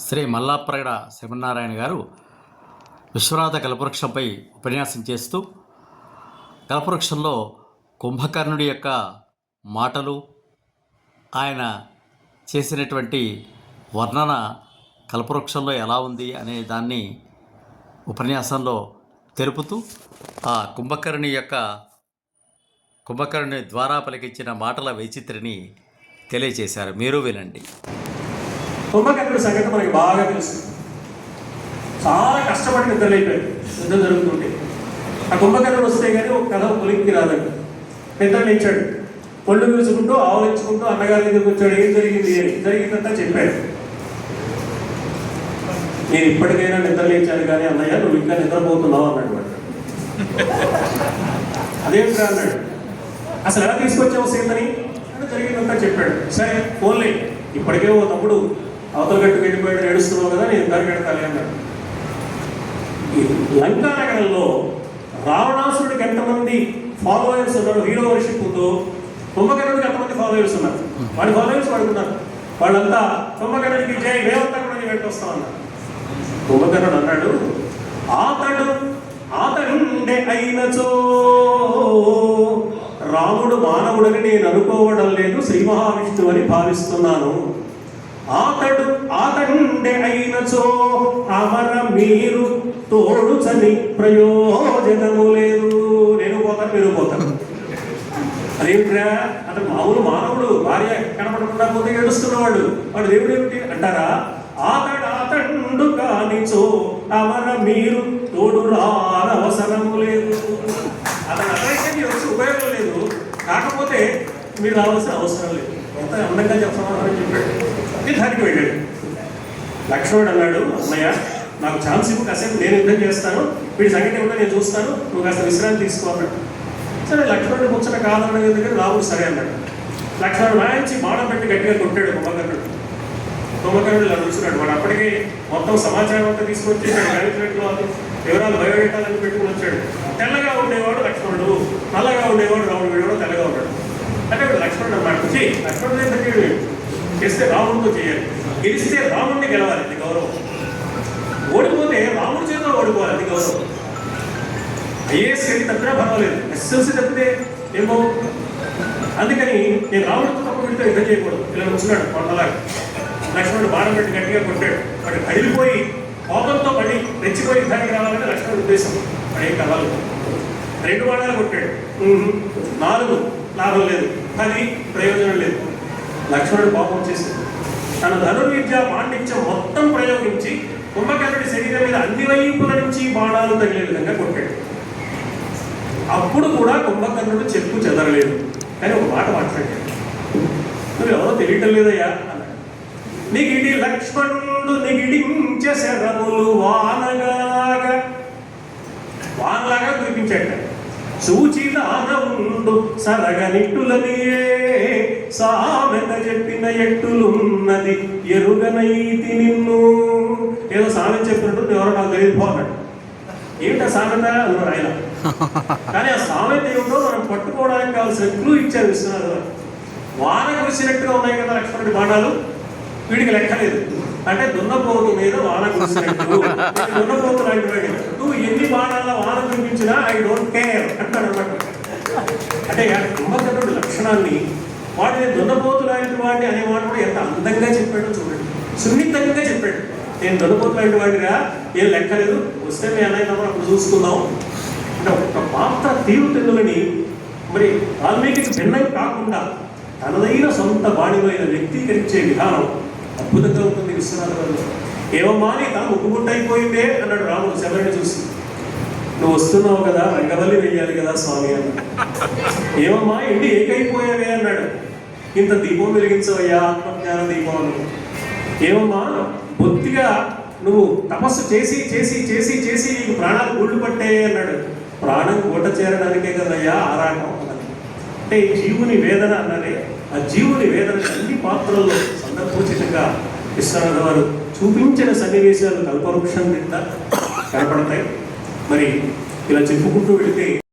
శ్రీ మల్లాప్రగడ శివనారాయణ గారు విశ్వనాథ కల్పవృక్షంపై ఉపన్యాసం చేస్తూ కల్పవృక్షంలో కుంభకర్ణుడి యొక్క మాటలు ఆయన చేసినటువంటి వర్ణన కల్పవృక్షంలో ఎలా ఉంది అనే దాన్ని ఉపన్యాసంలో తెలుపుతూ ఆ కుంభకర్ణి యొక్క కుంభకర్ణి ద్వారా పలికించిన మాటల వైచిత్రిని తెలియజేశారు. మీరు వినండి. కుంభకర్ణుడి సంగతి మనకి బాగా తెలుసు. చాలా కష్టపడి నిద్రలేపాడు. నిద్ర జరుగుతుంటే. ఆ కుంభకర్ణుడు వస్తే కానీ ఒక కథ పొలికి రాదండి. నిద్ర లేచాడు. పీల్చుకుంటూ విరుచుకుంటూ ఆవలించుకుంటూ అన్నగారి దగ్గరికి వచ్చాడు. ఏం జరిగింది అని. జరిగిందంతా చెప్పాడు. నేను ఇప్పటికైనా నిద్ర లేచాను కానీ అన్నయ్య నువ్వు ఇంకా నిద్రపోతున్నావు అన్నాడు వాడు. అదేంట్రా అన్నాడు. అసలు ఎలా తీసుకొచ్చావు సీతని? అంటే జరిగిందంతా చెప్పాడు. సరే ఫోన్లే. ఇప్పటికే ఓ తమ్ముడు అవతల గట్టుకు వెళ్ళిపోయాడు ఏడుస్తున్నావు కదా నేను దారి పెడతాలే అన్నాడు. లంకానగరంలో రావణాసుడికి ఎంతమంది ఫాలోవర్స్ ఉన్నాడు హీరో వర్షిప్ ఉందో కుంభకర్ణుడికి ఎంతమంది ఫాలోవర్స్ ఉన్నారు. వాడి ఫాలోవర్స్ వాడుకున్నారు వాళ్ళంతా కుంభకర్ణుడికి జై రేవంతా కూడా నేను వెంట వస్తామన్నారు కుంభకర్ణుడు అన్నాడు ఆతడు ఆతడుండే అయినచో రాముడు మానవుడని నేను అనుకోవడం లేదు శ్రీ మహావిష్ణువు అని భావిస్తున్నాను. ఆతడు ఆతండే అయినచో అమర మీరు తోడుచని ప్రయోజనము లేదు. నేను పోతాను మీరు పోతాను అదేమిట్రా? అతను మామూలు మానవుడు భార్య కనపడకుండా పోతే ఏడుస్తున్నవాడు. వాడు దేవుడు ఏమిటి? అంటారా? ఆతడు ఆతండు కానిచో అమర మీరు తోడు రానవసరము లేదు. అతను అతనికి వచ్చి ఉపయోగం లేదు. కాకపోతే మీరు రావాల్సిన అవసరం లేదు. ఎంత అందంగా చెప్తున్నారని చెప్పాడు. ఇది దానికి వెళ్ళాడు. లక్ష్మణుడు అన్నాడు అన్నయ్య నాకు ఛాన్స్ ఇవ్వు కాసేపు నేను యుద్ధం చేస్తాను వీడి సంగతి ఏమిటో నేను చూస్తాను నువ్వు కాస్త విశ్రాంతి తీసుకో అన్నాడు. సరే లక్ష్మణుడు ముచ్చట కాదన్న దగ్గర రాముడు సరే అన్నాడు. లక్ష్మణుడు వాయించి బాణం పెట్టి గట్టిగా కొట్టాడు కుంభకర్ణుడు కుంభకర్ణుడు ఇలా చూస్తున్నాడు వాడు అప్పటికే మొత్తం సమాచారం అంతా తీసుకొచ్చి క్యాలిక్యులేట్లో వివరాలు బయోడేటాలను పెట్టుకుని వచ్చాడు. తెల్లగా ఉండేవాడు లక్ష్మణుడు నల్లగా ఉండేవాడు రాముడు వీడేవాడు తెల్లగా ఉన్నాడు. అంటే లక్ష్మణుడు అన్నాడు. లక్ష్మణుడు ఏం చేస్తే రాముడితో చేయాలి. గెలిస్తే రాముడిని గెలవాలి అది గౌరవం. ఓడిపోతే రాముడి చేతిలో ఓడిపోవాలి అది గౌరవం. ఐఏఎస్ వెళ్ళి తప్పినా పర్వాలేదు. ఎస్ఎల్సీ తప్పితే ఏమో? అందుకని నేను రాముడితో తప్ప వీడితో యుద్ధం చేయకూడదు. ఇలా ఉంచున్నాడు కొండలాగా. లక్ష్మణుడు బాణం పెట్టి గట్టిగా కొట్టాడు. వాడు కదిలిపోయి కోపంతో పడి రెచ్చిపోయి యుద్ధానికి రావాలని లక్ష్మణుడు ఉద్దేశం. వాడు ఏం కలవాలి రెండు బాణాలు కొట్టాడు. నాలుగు. లాభం లేదు. పది ప్రయోజనం లేదు. లక్ష్మణుడు పాపం వచ్చేసింది. తన ధనుర్విద్య పాండిత్యం మొత్తం ప్రయోగించి కుంభకర్ణుడి శరీరం మీద అన్ని వైపుల నుంచి బాణాలు తగిలే విధంగా కొట్టాడు. అప్పుడు కూడా కుంభకర్ణుడు చెప్పు చెదరలేదు. కానీ ఒక మాట మాట్లాడాడు. నువ్వు ఎవరో తెలియటం లేదయ్యా అన్నాడు. నిగిడి లక్ష్మణుడు నిగిడించ శరములు వానగా వానలాగా కురిపించాట సూచిదానముండు సరగనిట్టులనియే సామెత చెప్పిన ఎట్టులున్నది. ఎరుగనైతి నిన్ను. ఏదో సామెత చెప్పినట్టు ఎవరో నాకు తెలియదు పోన్నాడు ఏమిటా సామెత? ఆయన కానీ ఆ సామెత ఏమిటో మనం పట్టుకోవడానికి కావాల్సిన క్లూ ఇచ్చారు విశ్వనాథ్. వాన కురిసినట్టుగా ఉన్నాయి కదా లక్ష్మణుడి బాణాలు? వీడికి లెక్కలేదు అంటే దున్నపోతు మీద వాన కురిసినట్టు. దున్నపోతు లాంటి వాడు. నువ్వు ఎన్ని బాణాల వాన కురిపించినా ఐ డోంట్ కేర్ అంటాడు అనమాట. అంటే కుంభకర్ణుడి లక్షణాన్ని వాడిని దున్నపోతు లాంటి వాడిని అనే మాట కూడా ఎంత అందంగా చెప్పాడో చూడండి. సున్నితంగా చెప్పాడు. నేను దున్నపోతు లాంటి వాడిరా ఏం లెక్కలేదు వస్తే మీ అన్నయ్య మనం అప్పుడు చూసుకుందాం. అంటే ఒక పాత్ర తీరుతెన్నులని మరి వాల్మీకి భిన్నం కాకుండా తనదైన సొంత బాణిమైన వ్యక్తీకరించే విధానం అద్భుతంగా ఉంటుంది విశ్వనాథ గారు. ఏమమ్మా నీ తన ముక్కుముట్టయిపోయిందే అన్నాడు రాముడు శబరిని చూసి. నువ్వు వస్తున్నావు కదా రంగవల్లి వెయ్యాలి కదా స్వామి అన్నాడు. ఏమమ్మా ఎండి ఏకైపోయావే? ఇంత దీపం వెలిగించవయ్యా ఆత్మజ్ఞాన దీపం ఏమమ్మా బొత్తిగా నువ్వు తపస్సు చేసి చేసి చేసి చేసి నీకు ప్రాణాలు గుళ్ళు పట్టే అన్నాడు. ప్రాణం గూట చేరడానికే కదయ్యా ఆరాటం అన్నది. అంటే జీవుని వేదన అన్నది ఆ జీవుని వేదన అన్ని పాత్రల్లో సందర్భోచితంగా విశ్వనాథ వారు చూపించిన సన్నివేశాలు కల్పవృక్షం కింద కనపడతాయి. మరి ఇలా చెప్పుకుంటూ వెళితే